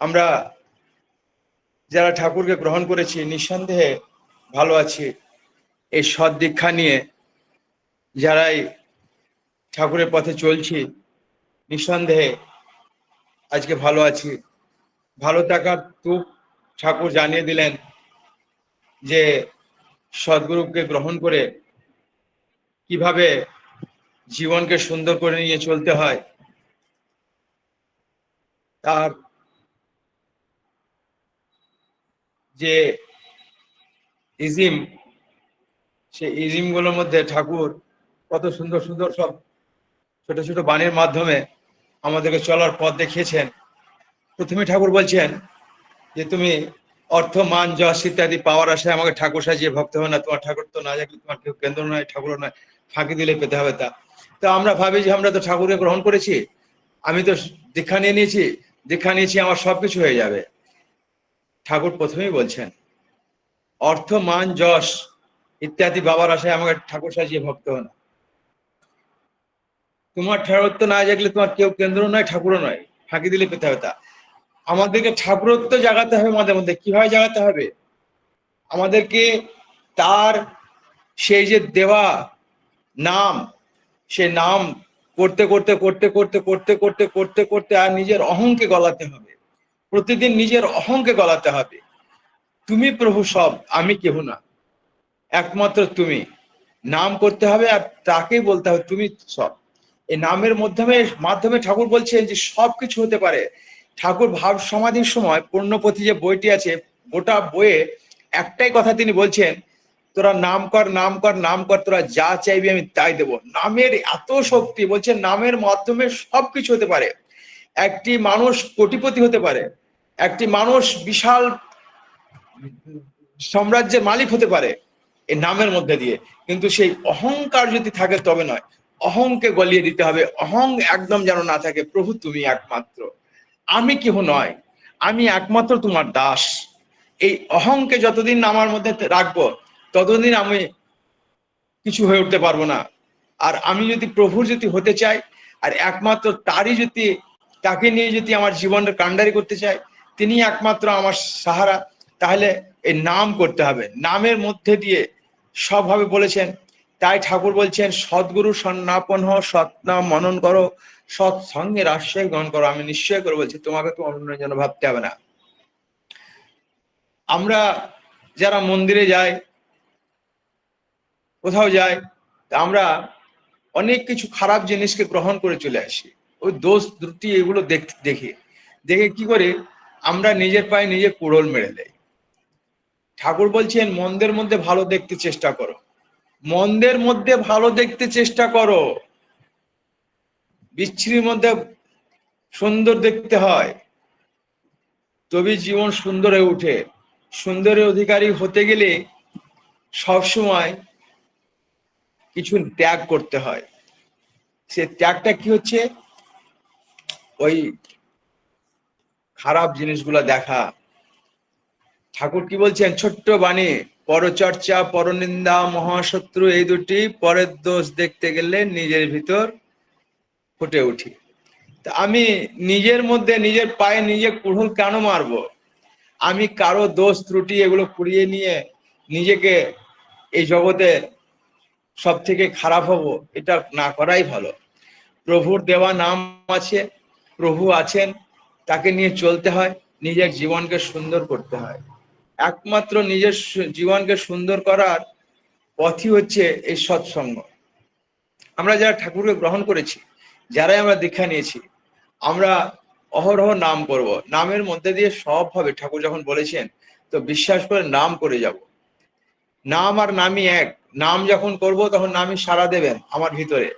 আমরা যারা ঠাকুরকে গ্রহণ করেছি, নিঃসন্দেহে ভালো আছি। এই সৎ দীক্ষা নিয়ে যারাই ঠাকুরের পথে চলছি, নিঃসন্দেহে আজকে ভালো আছি। ভালো থাকার তুক ঠাকুর জানিয়ে দিলেন যে, সদ্গুরুকে গ্রহণ করে কীভাবে জীবনকে সুন্দর করে নিয়ে চলতে হয়, তার যে ইজিম, সেই ইজিমগুলোর মধ্যে ঠাকুর কত সুন্দর সুন্দর সব ছোট ছোট বাণীর মাধ্যমে আমাদেরকে চলার পথ দেখিয়েছেন। প্রথমে ঠাকুর বলছেন যে, তুমি অর্থ, মান, যশ ইত্যাদি পাওয়ার আশায় আমাকে ঠাকুর সাজিয়ে ভক্ত হবে না। তোমার ঠাকুর তো না থাকলে তোমার কেউ কেন্দ্র নয় ঠাকুর নয় ফাঁকি দিলে পেতে হবে তা। তো আমরা ভাবি যে, আমরা তো ঠাকুরকে গ্রহণ করেছি। আমি তো দীক্ষা নিয়ে নিয়েছি, দীক্ষা নিয়েছি, আমার সবকিছু হয়ে যাবে। ঠাকুর প্রথমেই বলছেন, অর্থ, মান, যশ ইত্যাদি বাবার আশায় আমাকে ঠাকুর সাজিয়ে ভক্ত হন। তোমার ঠাকুরত্ব না জাগলে তোমার কেউ কেন্দ্র নয়, ঠাকুরও নয়। ফাঁকি দিলে পেতে হবে তা। আমাদেরকে ঠাকুরত্ব জাগাতে হবে আমাদের মধ্যে। কীভাবে জাগাতে হবে? আমাদেরকে তার সেই যে দেওয়া নাম সে নাম করতে করতে করতে করতে করতে করতে করতে করতে আর নিজের অহংকে গলাতে হবে। প্রতিদিন নিজের অহংকে গলাতে হবে। তুমি প্রভু সব, আমি কেহ না। একমাত্র তুমি। নাম করতে হবে আর তাকেই বলতে হবে, তুমি সব। এই নামের মাধ্যমে মাধ্যমে ঠাকুর বলছেন যে সব কিছু হতে পারে। ঠাকুর ভাব সমাধির সময় পূর্ণপতি যে বইটি আছে, গোটা বইয়ে একটাই কথা তিনি বলছেন, তোরা নাম কর নাম কর নাম কর, তোরা যা চাইবি আমি তাই দেব। নামের এত শক্তি বলছে নামের মাধ্যমে সবকিছু হতে পারে। একটি মানুষ কোটিপতি হতে পারে। একটি মানুষ বিশাল সাম্রাজ্যের মালিক হতে পারে এই নামের মধ্যে দিয়ে। কিন্তু সেই অহংকার যদি থাকে, তবে নয়। অহংকে গলিয়ে দিতে হবে। অহং একদম যেন না থাকে। প্রভু, তুমি একমাত্র। আমি কেহ নয়। আমি একমাত্র তোমার দাস। এই অহংকে যতদিন আমার মধ্যে রাখব, ততদিন আমি কিছু হয়ে উঠতে পারব না। আর আমি যদি প্রভুর যদি হতে চাই, আর একমাত্র তারই যদি, তাকে নিয়ে যদি আমার জীবনটা কান্ডারি করতে চাই তিনি একমাত্র আমার সাহারা। তাহলে এই নাম করতে হবে। নামের মধ্যে দিয়ে সবভাবে বলেছেন, তাই ঠাকুর বলছেন, সদ্গুরু সন্নাপন হ সৎনাম মনন করো সৎসঙ্গের আশ্রয় গ্রহণ করো। আমি নিশ্চয় করে বলছি, তোমাকে তো অন্যের জন্য ভাবতে হবে না। আমরা যারা মন্দিরে যাই, কোথাও যাই আমরা অনেক কিছু খারাপ জিনিসকে গ্রহণ করে চলে আসি। ওই দোষ ত্রুটি এগুলো দেখে। দেখে কি করে আমরা নিজের পায়ে নিজে কুড়োল মেরে দেই। ঠাকুর বলছেন, মন্দের মধ্যে ভালো দেখতে চেষ্টা করো। মন্দের মধ্যে ভালো দেখতে চেষ্টা করো। বিচ্ছিরির মধ্যে সুন্দর দেখতে হয়। তবে জীবন সুন্দর হয়ে উঠে সুন্দরের অধিকারী হতে গেলে সবসময় কিছু ত্যাগ করতে হয়। সে ত্যাগটা কি হচ্ছে? ওই খারাপ জিনিসগুলো দেখা। ঠাকুর কি বলছেন? ছোট্ট বাণী, পরচর্চা, পরনিন্দা, মহাশত্রু, এই দুটি পরের দোষ দেখতে গেলে নিজের ভিতর ফুটে উঠি। তা আমি নিজের মধ্যে, নিজের পায়ে নিজে কুড়ুল কেন মারবো? আমি কারও দোষ, ত্রুটি এগুলো কুড়িয়ে নিয়ে নিজেকে এই জগতে সব থেকে খারাপ হব, এটা না করাই ভালো। প্রভুর দেওয়া নাম আছে, প্রভু আছেন তাকে নিয়ে চলতে হয়, নিজের জীবনকে সুন্দর করতে হয়। একমাত্র নিজের জীবনকে সুন্দর করার পথই হচ্ছে এই সৎসঙ্গ। আমরা যারা ঠাকুরকে গ্রহণ করেছি, যারাই আমরা দীক্ষা নিয়েছি, আমরা অহরহ নাম করব। নামের মধ্যে দিয়ে সব হবে ঠাকুর যখন বলেছেন, তো বিশ্বাস করে নাম করে যাব। নাম আর নামই এক। নাম যখন করব, তখন নামই সারা দেবেন আমার ভিতরে।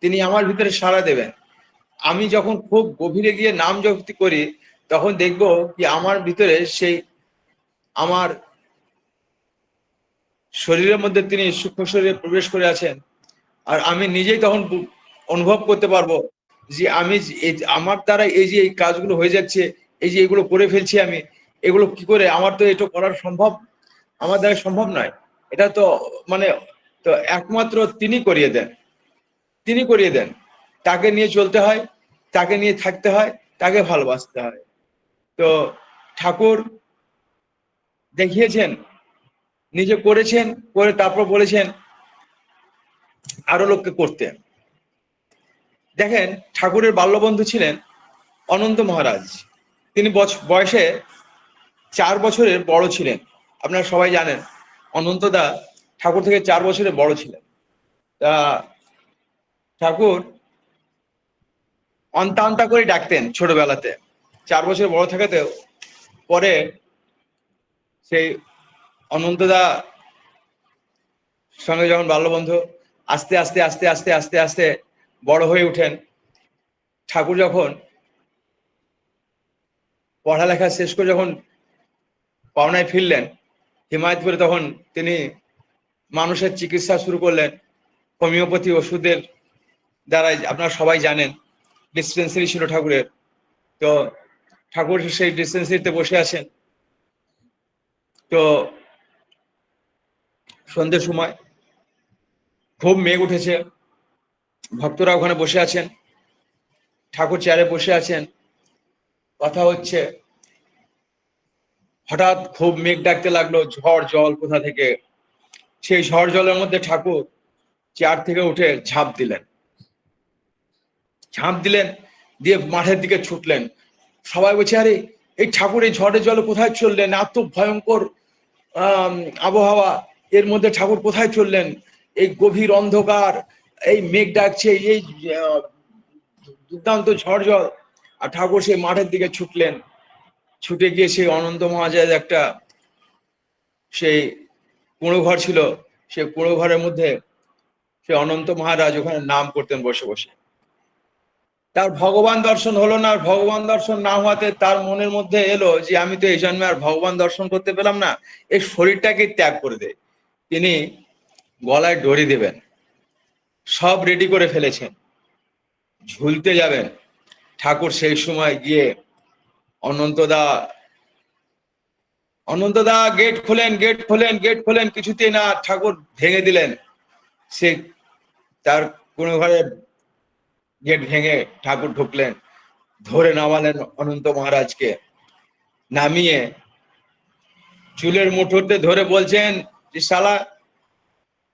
তিনি আমার ভিতরে সারা দেবেন। আমি যখন খুব গভীরে গিয়ে নাম জপতি করি, তখন দেখব কি আমার ভিতরে সেই আমার শরীরের মধ্যে তিনি সূক্ষ্ম শরীরে প্রবেশ করে আছেন। আর আমি নিজেই তখন অনুভব করতে পারব যে আমি আমার দ্বারা এই যে এই কাজগুলো হয়ে যাচ্ছে, এই যে এগুলো করে ফেলছি আমি, এগুলো কি করে? আমার তো এটা করার সম্ভব, আমার দ্বারা সম্ভব নয়। এটা তো মানে তো একমাত্র তিনি করিয়ে দেন। তিনি করিয়ে দেন। তাকে নিয়ে চলতে হয়, তাকে নিয়ে থাকতে হয়, তাকে ভালোবাসতে হয়। তো ঠাকুর দেখিয়েছেন, নিজে করেছেন, করে তারপর বলেছেন, আরও লোককে করতে। দেখেন, ঠাকুরের বাল্যবন্ধু ছিলেন অনন্ত মহারাজ। তিনি বয়সে চার বছরের বড় ছিলেন। আপনারা সবাই জানেন, অনন্তদা ঠাকুর থেকে চার বছরের বড় ছিলেন। তা ঠাকুর অন্তা অন্তা করে ডাকতেন ছোটবেলাতে। চার বছর বড় থাকাতেও পরে সেই অনন্তদা সঙ্গে যখন বাল্যবন্ধু আস্তে আস্তে আস্তে আস্তে আস্তে আস্তে বড় হয়ে উঠেন ঠাকুর যখন পড়ালেখা শেষ করে যখন পাওনায় ফিরলেন, হিমায়তপুরে তখন তিনি মানুষের চিকিৎসা শুরু করলেন, হোমিওপ্যাথি ওষুধের দ্বারাই, আপনারা সবাই জানেন। ডিসপেন্সারি ছিল ঠাকুরের। তো ঠাকুর সেই ডিসপেন্সারিতে বসে আছেন। তো সন্ধ্যের সময় খুব মেঘ উঠেছে। ভক্তরা ওখানে বসে আছেন। ঠাকুর চেয়ারে বসে আছেন। কথা হচ্ছে, হঠাৎ খুব মেঘ ডাকতে লাগল, ঝড় জল কোথা থেকে? সেই ঝড় জলের মধ্যে ঠাকুর চেয়ার থেকে উঠে ঝাঁপ দিলেন। ঝাঁপ দিলেন, দিয়ে মাঠের দিকে ছুটলেন। সবাই বলছে, আরে, এই ঠাকুর এই ঝড়ের জলে কোথায় চললেন? এত ভয়ঙ্কর আবহাওয়া। এর মধ্যে ঠাকুর কোথায় চললেন? এই গভীর অন্ধকার, এই মেঘ ডাকছে, এই দুর্দান্ত ঝড় জল। আর ঠাকুর সেই মাঠের দিকে ছুটলেন। ছুটে গিয়ে সেই অনন্ত মহাজায় একটা সেই কুঁড়ো ঘর ছিল। সেই কুঁড়ো ঘরের মধ্যে সে অনন্ত মহারাজ ওখানে নাম করতেন বসে বসে। তার ভগবান দর্শন হলো না ভগবান দর্শন না হওয়াতে তার মনের মধ্যে এলো যে, আমি তো এই জন্মে আর ভগবান দর্শন করতে পেলাম না। এই শরীরটাকে ত্যাগ করে দে। তিনি গলায় ডরি দেবেন। সব রেডি করে ফেলেছেন। ঝুলতে যাবেন। ঠাকুর সেই সময় গিয়ে অনন্তদা অনন্তদা গেট খোলেন গেট খোলেন গেট খোলেন, কিছুতেই না ঠাকুর ভেঙে দিলেন। সে তার কোনো ঘরে গেট ভেঙে ঠাকুর ঢুকলেন। ধরে নামালেন অনন্ত মহারাজকে। নামিয়ে চুলের মুঠোতে ধরে বলছেন যে, শালা,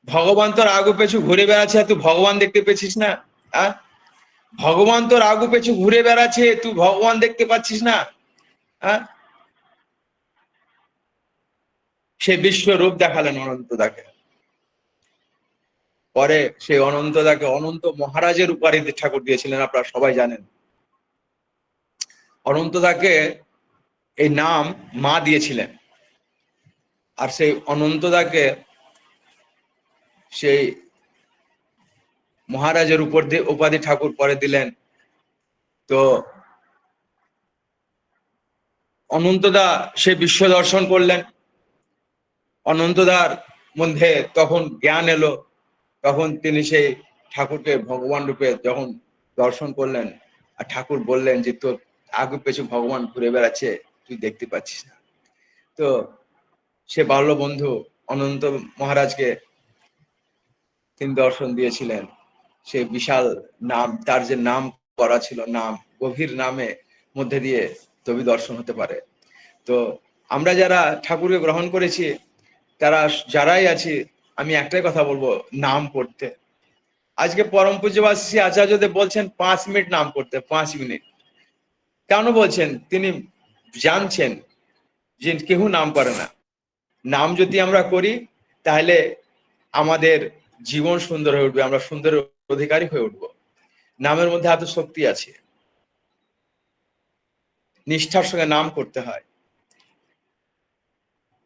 ভগবান তোর আগু পেছু ঘুরে বেড়াচ্ছে তুই ভগবান দেখতে পেয়েছিস না আহ ভগবান তোর আগু পেছু ঘুরে বেড়াচ্ছে, তুই ভগবান দেখতে পাচ্ছিস না হ্যাঁ সে বিশ্ব রূপ দেখালেন অনন্তদাকে। পরে সেই অনন্তদাকে অনন্ত মহারাজের উপাধি ঠাকুর দিয়েছিলেন, আপনারা সবাই জানেন। অনন্তদাকে এই নাম মা দিয়েছিলেন। আর সেই অনন্তদাকে সেই মহারাজের উপর দিয়ে উপাধি ঠাকুর পরে দিলেন। তো অনন্তদা সে বিশ্ব দর্শন করলেন। অনন্তদার মধ্যে তখন জ্ঞান এলো। তখন তিনি সেই ঠাকুরকে ভগবান রূপে যখন দর্শন করলেন, আর ঠাকুর বললেন যে, তোর আগে পেছু ভগবান ঘুরে বেড়াচ্ছে, তুই দেখতে পাচ্ছিস না। তো সে বাল্য বন্ধু অনন্ত মহারাজকে তিনি দর্শন দিয়েছিলেন। সে বিশাল নাম, তার যে নাম করা ছিল, নাম, গভীর নামে মধ্যে দিয়ে তবে দর্শন হতে পারে। তো আমরা যারা ঠাকুরকে গ্রহণ করেছি, তারা যারাই আছি আমি একটাই কথা বলব, নাম করতে। আজকে পরম পূজ্যবাসী আচার্যদেব বলছেন, পাঁচ মিনিট নাম করতে, পাঁচ মিনিট। কেন বলছেন? তিনি জানছেন যে কেউ নাম করে না। নাম যদি আমরা করি, তাহলে আমাদের জীবন সুন্দর হয়ে উঠবে, আমরা সুন্দর অধিকারী হয়ে উঠবো। নামের মধ্যে এত শক্তি আছে। নিষ্ঠার সঙ্গে নাম করতে হয়।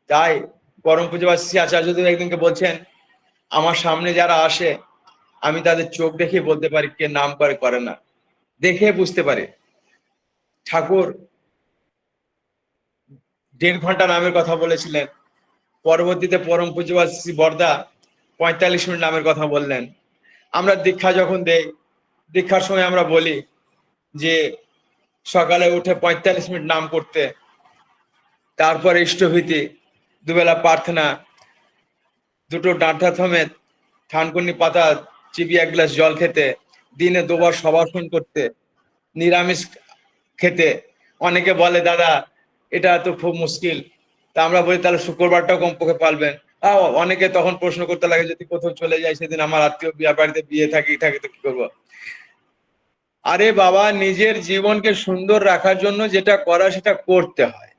তাই পরম পূজাবাসী আচার্যদেব একদিনকে বলছেন, আমার সামনে যারা আসে, আমি তাদের চোখ দেখে বলতে পারি কে নাম করে করে না। দেখে বুঝতে পারে। ঠাকুর দেড় ঘণ্টা নামের কথা বলেছিলেন। পরবর্তীতে পরম পূজবাসী বর্দা পঁয়তাল্লিশ মিনিট নামের কথা বললেন। আমরা দীক্ষা যখন দেই, দীক্ষার সময় আমরা বলি যে, সকালে উঠে পঁয়তাল্লিশ মিনিট নাম করতে, তারপরে ইষ্টভীতি দুবেলা প্রার্থনা, দুটো ডাঁটা থমে থানকুনি পাতা চিবি এক গ্লাস জল খেতে, দিনে দুবার সবাসন করতে, নিরামিষ খেতে। অনেকে বলে, দাদা, এটা তো খুব মুশকিল। তা আমরা বলি, তাহলে শুক্রবারটাও কমপক্ষে পালবেন। অনেকে তখন প্রশ্ন করতে লাগে, যদি কোথাও চলে যায় সেদিন আমার আত্মীয় বিয়ে বাড়িতে বিয়ে থাকি থাকে, তো কি করব? আরে বাবা, নিজের জীবনকে সুন্দর রাখার জন্য যেটা করা, সেটা করতে হয়।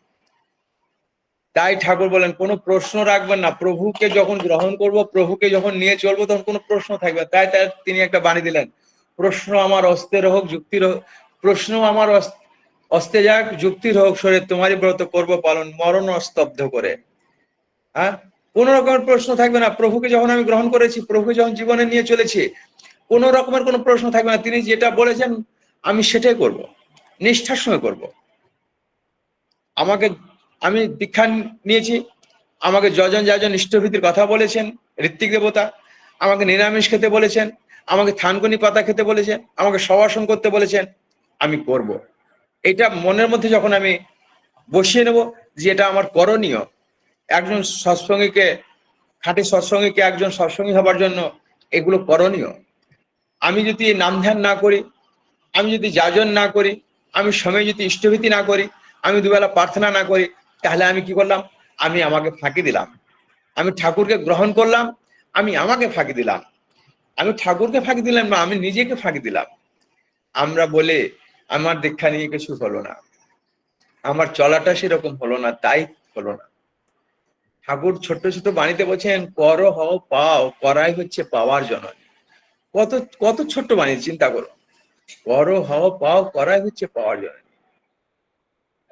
তাই ঠাকুর বলেন, কোনো প্রশ্ন রাখবেন না। প্রভুকে যখন গ্রহণ করব, প্রভুকে যখন নিয়ে চলবো, তখন কোনো প্রশ্ন থাকবে তাই তাই তিনি একটা বাণী দিলেন, প্রশ্ন আমার অস্তের হোক, যুক্তির হোক, প্রশ্ন আমার অস- অস্তে যাক, যুক্তির হোক সরে তোমারই ব্রত করব, পালন, মরণ স্তব্ধ করে। হ্যাঁ? কোন রকমের প্রশ্ন থাকবে না। প্রভুকে যখন আমি গ্রহণ করেছি প্রভুকে যখন জীবনে নিয়ে চলেছি, কোন রকমের কোনো প্রশ্ন থাকবে না। তিনি যেটা বলেছেন, আমি সেটাই করব, নিষ্ঠার সঙ্গে করব। আমাকে আমি দীক্ষা নিয়েছি। আমাকে যজন যাজন ইষ্টভীতির কথা বলেছেন, ঋত্বিক দেবতা। আমাকে নিরামিষ খেতে বলেছেন, আমাকে থানকুনি পাতা খেতে বলেছেন, আমাকে সবাসন করতে বলেছেন, আমি করব। এটা মনের মধ্যে যখন আমি বসিয়ে নেব যে এটা আমার করণীয়, একজন সৎসঙ্গীকে, খাঁটি সৎসঙ্গীকে একজন সৎসঙ্গী হবার জন্য এগুলো করণীয়। আমি যদি নাম ধ্যান না করি, আমি যদি যাজন না করি, আমি সময় যদি ইষ্টভীতি না করি, আমি দুবেলা প্রার্থনা না করি তাহলে আমি কি করলাম? আমি আমাকে ফাঁকি দিলাম। আমি ঠাকুরকে গ্রহণ করলাম, আমি আমাকে ফাঁকি দিলাম। আমি ঠাকুরকে ফাঁকি দিলাম না, আমি নিজেকে ফাঁকি দিলাম। আমরা বলে আমার দীক্ষা নিয়ে কিছু হলো না। আমার চলাটা সেরকম হলো না, তাই হলো না। ঠাকুর ছোট্ট ছোট বাণীতে বলছেন, কর হও, পাও, করাই হচ্ছে পাওয়ার জননী। কত কত ছোট্ট বাণী, চিন্তা করো। কর হও, পাও, করাই হচ্ছে পাওয়ার জননী।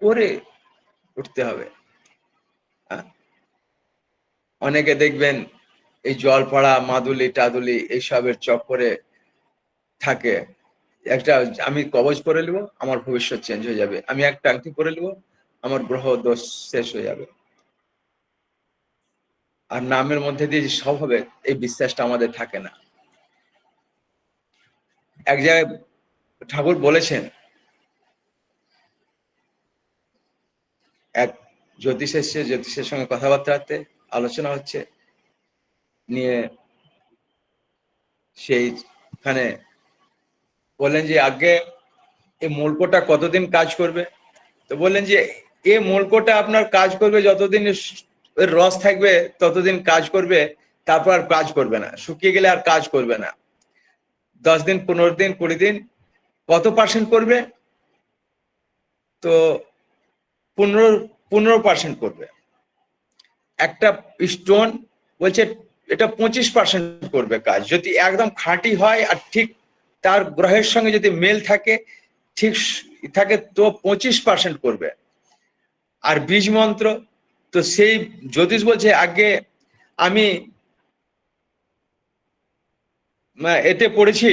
করে উঠতে হবে? অনেকে দেখবেন এই জলপাড়া, মাদুলি, টাদুলি এইসবের চক্করে থাকে। একটা আমি কবজ করে নেব, আমার ভবিষ্যৎ চেঞ্জ হয়ে যাবে। আমি একটা আংটি করে নেব, আমার গ্রহ দোষ শেষ হয়ে যাবে। আর নামের মধ্যে দিয়ে সব হবে, এই বিশ্বাসটা আমাদের থাকে না। এক জায়গায় ঠাকুর বলেছেন এক জ্যোতিষ এসছে জ্যোতিষের সঙ্গে কথাবার্তা আলোচনা হচ্ছে, নিয়ে সেইখানে বললেন যে, আগে এই মূলকোটা কতদিন কাজ করবে? তো বললেন যে, এ মূলকোটা আপনার কাজ করবে যতদিন এর রস থাকবে, ততদিন কাজ করবে, তারপর আর কাজ করবে না। শুকিয়ে গেলে আর কাজ করবে না। দশ দিন, পনেরো দিন, কুড়ি দিন, কত পার্সেন্ট করবে? তো পনেরো পনেরো পার্সেন্ট করবে। একটা স্টোন বলছে এটা পঁচিশ পার্সেন্ট করবে কাজ। যদি একদম খাঁটি হয় আর ঠিক তার গ্রহের সঙ্গে যদি মেল থাকে, ঠিক থাকে তো পঁচিশ পার্সেন্ট করবে। আর বীজ মন্ত্র, তো সেই জ্যোতিষ বলছে আগে আমি এতে পড়েছি,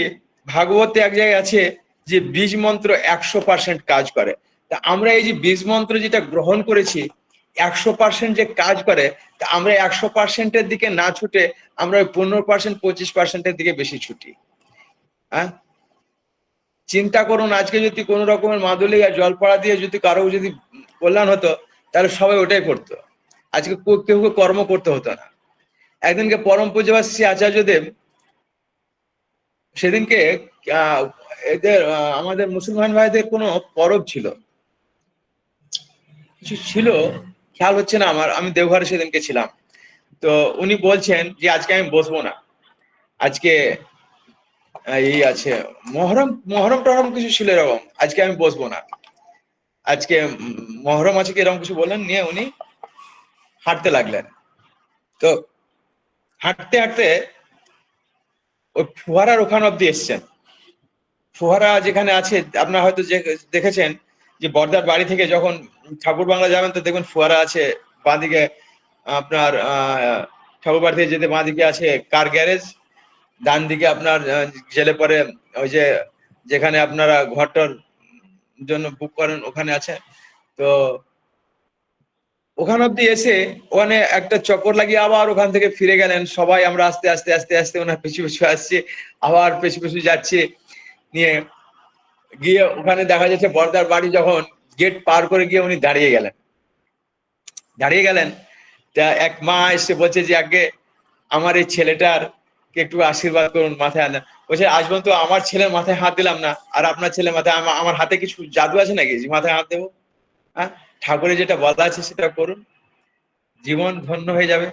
ভাগবতে এক জায়গায় আছে যে বীজ মন্ত্র একশো পার্সেন্ট কাজ করে। তা আমরা এই যে বীজ মন্ত্র যেটা গ্রহণ করেছি, একশো পার্সেন্ট যে কাজ করে, তা আমরা একশো পার্সেন্টের দিকে না ছুটে আমরা পনেরো পার্সেন্ট পঁচিশ পার্সেন্টের দিকে বেশি ছুটি। হ্যাঁ? চিন্তা করুন, আজকে যদি কোনো রকমের মাদুলি আর জলপাড়া দিয়ে যদি কারও যদি কল্যাণ হতো, তাহলে সবাই ওটাই করতো। আজকে কেউ কর্ম করতে হতো না। একদিনকে পরম পূজাবাস শ্রী আচার্যদেব সেদিনকে এদের আমাদের মুসলমান ভাইদের কোনো পরব ছিল। কিছু ছিল, খেয়াল হচ্ছে না আমার, আমি দেওঘরে সেদিনকে ছিলাম। তো উনি বলছেন যে, আজকে আমি বসবো না। আজকে, এই আছে, মহরম মহরম টহরম কিছু ছিল এরকম। আজকে আমি বসবো না। আজকে মহরম আছে কি এরকম কিছু বললেন? নিয়ে উনি হাঁটতে লাগলেন। তো হাঁটতে হাঁটতে ওই ফোয়ারার ওখান অব্দি এসছেন। ফোয়ারা যেখানে আছে, আপনার হয়তো দেখেছেন যে বর্দার বাড়ি থেকে যখন ঠাকুর বাংলা যাবেন, তো দেখবেন ফোয়ারা আছে, বাঁদিকে আপনার ঠাকুর বাড়ি থেকে যেতে বাঁদিকে আছে কার গ্যারেজ ডান দিকে আপনার জেলে পরে ওই যে যেখানে আপনারা ঘরটার জন্য বুক করেন, ওখানে আছে। তো ওখান অব্দি এসে ওখানে একটা চক্কর লাগিয়ে আবার ওখান থেকে ফিরে গেলেন। সবাই আমরা আস্তে আস্তে আস্তে আস্তে, ওনার পিছু পিছু আসছি, আবার পিছু পিছু যাচ্ছি, নিয়ে গিয়ে ওখানে দেখা যাচ্ছে বর্দার বাড়ি যখন গেট পার করে গিয়ে উনি দাঁড়িয়ে গেলেন। দাঁড়িয়ে গেলেন, তা এক মা এসে বলছে যে, আগে আমার এই ছেলেটার একটু আশীর্বাদ করুন, মাথায় আনলেন বলছে, আজ পর্যন্ত আমার ছেলের মাথায় হাত দিলাম না, আর আপনার ছেলের মাথায় আমার হাতে কিছু জাদু আছে নাকি? যে মাথায় হাত দেবো হ্যাঁ? ঠাকুরের যেটা বলা আছে সেটা করুন, জীবন ধন্য হয়ে যাবে।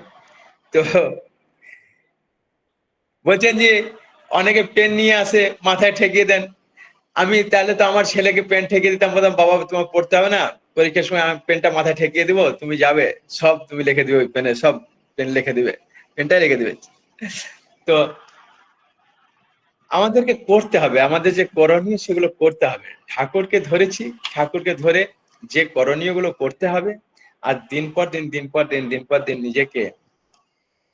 তো বলছেন যে, অনেকে পেন নিয়ে আসে, মাথায় ঠেকিয়ে দেন। আমি তাহলে তো আমার ছেলেকে পেন ঠেকিয়ে দিতাম, বলতাম, বাবা তোমার পড়তে হবে না। পরীক্ষার সময় আমি পেনটা মাথায় ঠেকিয়ে দিব, তুমি যাবে। সব তুমি লিখে দিবে ওই পেনে সব পেন লিখে দিবে। পেনটাই লিখে দিবে। তো আমাদেরকে করতে হবে, আমাদের যে করণীয় সেগুলো করতে হবে। ঠাকুরকে ধরেছি, ঠাকুরকে ধরে যে করণীয়গুলো করতে হবে, আর দিন পর দিন দিন পর দিন দিন পর দিন নিজেকে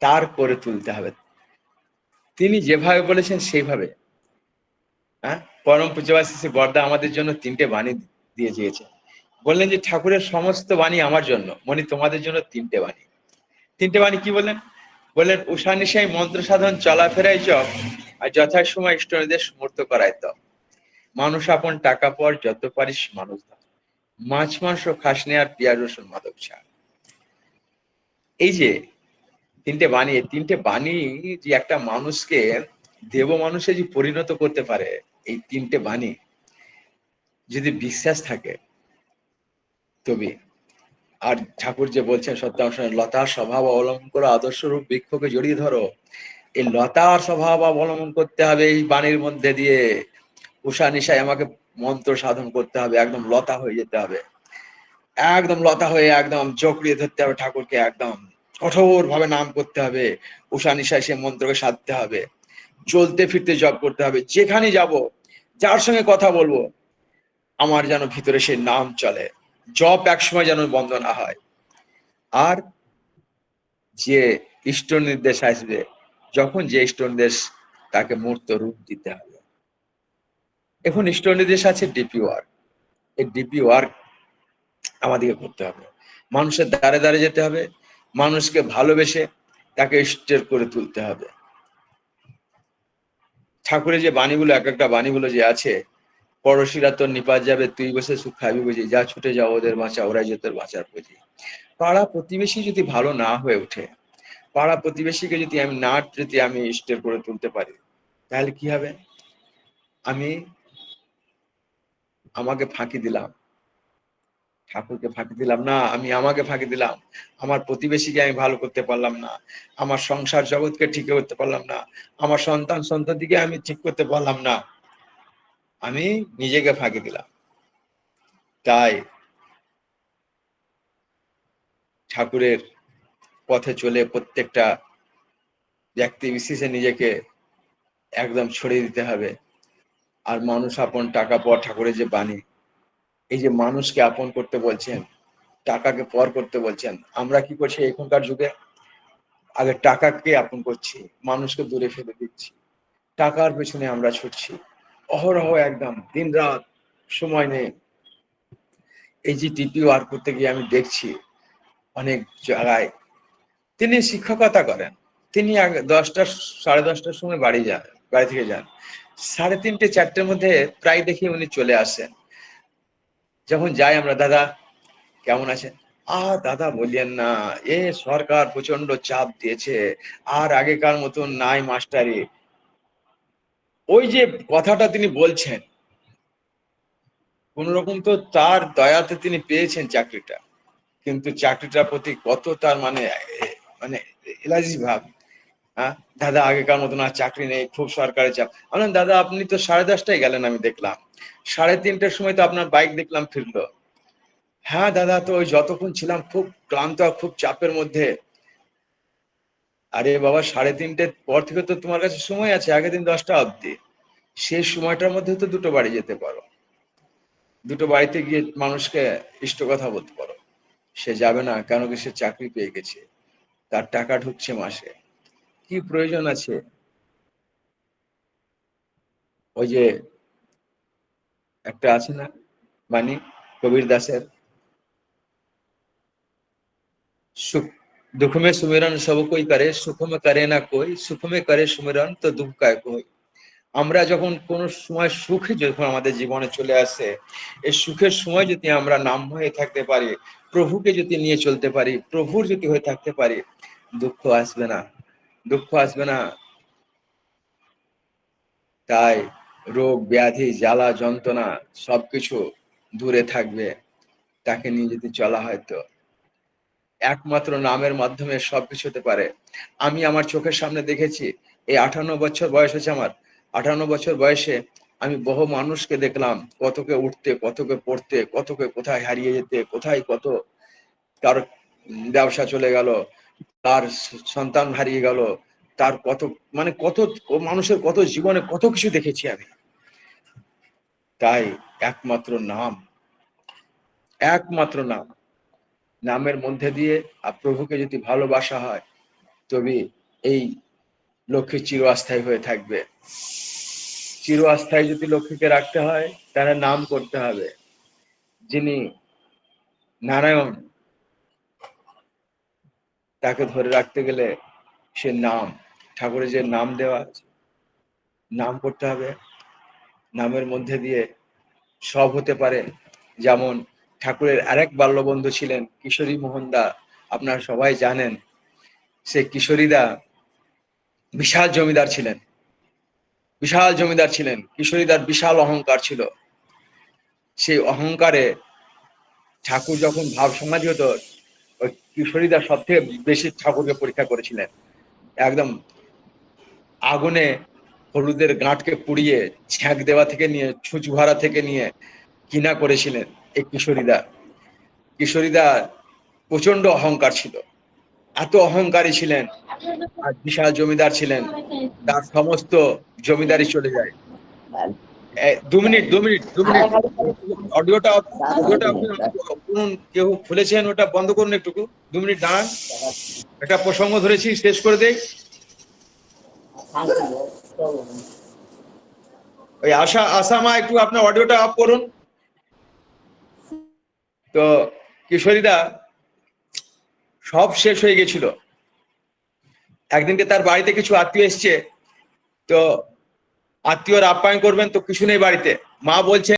তার করে তুলতে হবে। তিনি যেভাবে বলেছেন সেইভাবে। হ্যাঁ পরম পূজবাসী শ্রী বর্দা আমাদের জন্য তিনটে বাণী দিয়ে দিয়েছে। বললেন যে, ঠাকুরের সমস্ত বাণী আমার জন্য। মনি তোমাদের জন্য তিনটে বাণী। তিনটে বাণী কি বললেন? বললেন, উষা নিশাই মন্ত্র সাধন চলাফেরাই চপ আর যথাসময় ইষ্টদের সমর্থ করায় তো মানুষ আপন টাকা পর যত পারিস মানুষ মাছ, মাংস, খাস আর পেঁয়াজ, রসুন, মাদক ছাড় এই যে তিনটে বাণী তিনটে বাণী যে একটা মানুষকে দেব মানুষে যে পরিণত করতে পারে এই তিনটে বাণী যদি বিশ্বাস থাকে, তবে আর ঠাকুর যে বলছেন সত্যাংশ লতার স্বভাব অবলম্বন করো আদর্শ রূপ বৃক্ষকে জড়িয়ে ধরো। এই লতার স্বভাব অবলম্বন করতে হবে এই বাণীর মধ্যে দিয়ে। উষা নিশায় আমাকে মন্ত্র সাধন করতে হবে, একদম লতা হয়ে যেতে হবে। একদম লতা হয়ে একদম জকড়িয়ে ধরতে হবে ঠাকুরকে, একদম কঠোর ভাবে নাম করতে হবে। উষা নিশায় সে মন্ত্রকে সাধতে হবে। চলতে ফিরতে জব করতে হবে। যেখানে যাব, যার সঙ্গে কথা বলব, আমার যেন ভিতরে সে নাম চলে। জপ একসময় যেন বন্ধ না হয়। আর যে ইষ্ট নির্দেশ আসবে, যখন যে ইষ্ট নির্দেশ তাকে মূর্ত রূপ দিতে হবে। এখন ইষ্ট নির্দেশ আছে ডিপি ওয়ার্ক এই ডিপি ওয়ার্ক আমাদেরকে করতে হবে। মানুষের দ্বারে দ্বারে যেতে হবে। মানুষকে ভালোবেসে তাকে ইষ্টের করে তুলতে হবে। ঠাকুরের যে বাণীগুলো, এক একটা বাণীগুলো যে আছে পড়শিরা তোর নিপাত যাবে, তুই বসে সুখ খাবি বুঝি, যা ছুটে যাও ওদের বাঁচা, ওরাই যে তোর বাঁচার বুঝি। পাড়া প্রতিবেশী যদি ভালো না হয়ে ওঠে, পাড়া প্রতিবেশীকে যদি আমি না যদি আমি ইষ্টের করে তুলতে পারি, তাহলে কি হবে? আমি আমাকে ফাঁকি দিলাম। ঠাকুরকে ফাঁকি দিলাম। না, আমি আমাকে ফাঁকি দিলাম। আমার প্রতিবেশীকে আমি ভালো করতে পারলাম না। আমার সংসার জগৎকে ঠিক করতে পারলাম না। আমার সন্তান সন্ততিকে আমি ঠিক করতে পারলাম না। আমি নিজেকে ফাঁকি দিলাম। তাই ঠাকুরের পথে চলে প্রত্যেকটা ব্যক্তি বিশেষে নিজেকে একদম ছড়িয়ে দিতে হবে। আর মানুষ আপন টাকা পর ঠাকুরের যে বাণী এই যে মানুষকে আপন করতে বলছেন, টাকাকে পর করতে বলছেন, আমরা কি করছি এখনকার যুগে? আগে টাকাকে আপন করছি, মানুষকে দূরে ফেলে দিচ্ছি, টাকার পেছনে আমরা ছুটছি। অহরহ একদম দিন রাত সময় নেই। এই যে টিপি ওয়ার করতে গিয়ে আমি দেখছি অনেক জায়গায়, তিনি শিক্ষকতা করেন। তিনি দশটা, সাড়ে দশটার সময় বাড়ি যান বাড়ি থেকে যান। সাড়ে তিনটে, চারটের মধ্যে প্রায় দেখি উনি চলে আসেন। যখন যাই আমরা, দাদা, কেমন আছেন? আর দাদা বলিয়েন না, এ সরকার প্রচণ্ড চাপ দিয়েছে, আর আগেকার মতন নাই, মাস্টারি ওই যে কথাটা তিনি বলছেন, কোন রকম তো তার দয়াতে তিনি পেয়েছেন চাকরিটা, কিন্তু চাকরিটার প্রতি কত তার মানে মানে এলাজি ভাব। দাদা, আগেকার মতন আর চাকরি নেই, খুব সরকারি চাপ। বললাম, দাদা, আপনি তো সাড়ে দশটায় গেলেন, আমি দেখলাম। সাড়ে তিনটের সময় তো আপনার বাইক দেখলাম ফিরলো। হ্যাঁ দাদা, তো ওই যতক্ষণ ছিলাম খুব ক্লান্ত আর খুব চাপের মধ্যে। আরে বাবা, সাড়ে তিনটের পর থেকে তো তোমার কাছে সময় আছে, আগের দিন দশটা অবধি। সেই সময়টার মধ্যে তো দুটো বাড়ি যেতে পারো। দুটো বাড়িতে গিয়ে মানুষকে ইষ্ট কথা বলতে পারো। সে যাবে না, কেন কি সে চাকরি পেয়ে গেছে। তার টাকা ঢুকছে মাসে। কি প্রয়োজন আছে ওই যে একটা আছে না বাণী কবির দাসের সুখ दुख में सुमिरन सब कोई करे सुख में करे ना कोई সুখ में করে সুমিরন তো দুঃখ কায় কই আমরা যখন কোন সময় সুখে যখন আমাদের জীবনে চলে আসে এই সুখের সময় যদি আমরা নাম হয়ে থাকতে পারি প্রভুকে যদি নিয়ে চলতে পারি প্রভুর যদি হয়ে থাকতে পারি দুঃখ আসবে না দুঃখ আসবে না। তাই রোগ, ব্যাধি, জ্বালা, যন্ত্রণা সবকিছু দূরে থাকবে। তাকে নিয়ে যদি চলা হয় তো। একমাত্র নামের মাধ্যমে সবকিছু হতে পারে। আমি আমার চোখের সামনে দেখেছি, এই আঠান্ন বছর বয়স হচ্ছে আমার। আঠান্ন বছর বয়সে আমি বহু মানুষকে দেখলাম, কতকে উঠতে, কতকে পড়তে, কতকে কোথায় হারিয়ে যেতে, কোথায় কত তার ব্যবসা চলে গেল তার সন্তান হারিয়ে গেল, তার কত মানে কত, মানুষের কত জীবনে কত কিছু দেখেছি আমি। তাই একমাত্র নাম একমাত্র নাম। নামের মধ্যে দিয়ে আর প্রভুকে যদি ভালোবাসা হয়, তবে এই লক্ষ্মী চিরস্থায়ী হয়ে থাকবে। চিরস্থায়ী যদি লক্ষ্মীকে রাখতে হয় তাহলে নাম করতে হবে, যিনি নারায়ণ। তাকে ধরে রাখতে গেলে সে নাম, ঠাকুরের যে নাম দেওয়া আছে, নাম করতে হবে। নামের মধ্যে দিয়ে সব হতে পারে। যেমন ঠাকুরের আরেক বাল্যবন্ধু ছিলেন কিশোরী মোহনদা, আপনারা সবাই জানেন। সে কিশোরীদা বিশাল জমিদার ছিলেন। বিশাল জমিদার ছিলেন। কিশোরীদার বিশাল অহংকার ছিল। সেই অহংকারে ঠাকুর যখন ভাব সমাধি হতো কিশোরীদা সব থেকে বেশি ঠাকুরকে পরীক্ষা করেছিলেন। একদম আগুনে হলুদের গাঁটকে পুড়িয়ে ছ্যাঁক দেওয়া থেকে নিয়ে ছুঁচ ভরা থেকে নিয়ে কিনা করেছিলেন এই কিশোরীদা কিশোরীদা প্রচণ্ড অহংকার ছিল। এত অহংকারী ছিলেন, আর বিশাল জমিদার ছিলেন, তার সমস্ত জমিদারি চলে যায়। দু মিনিট দু মিনিট দু মিনিট। অডিওটা অডিওটা আপনি শুনুন কেউ খুলেছেন ওটা বন্ধ করুন একটুকু। দু মিনিট দাঁড়ান। একটা প্রসঙ্গ ধরেছি শেষ করে দেই। ওই আশা আশা মা একটু আপনার অডিওটা অফ করুন। তো কিশোরীদা সব শেষ হয়ে গেছিল। একদিনকে তার বাড়িতে কিছু আত্মীয় এসছে। তো আত্মীয়র আপ্যায়ন করবেন তো কিছু নেই বাড়িতে। মা বলছে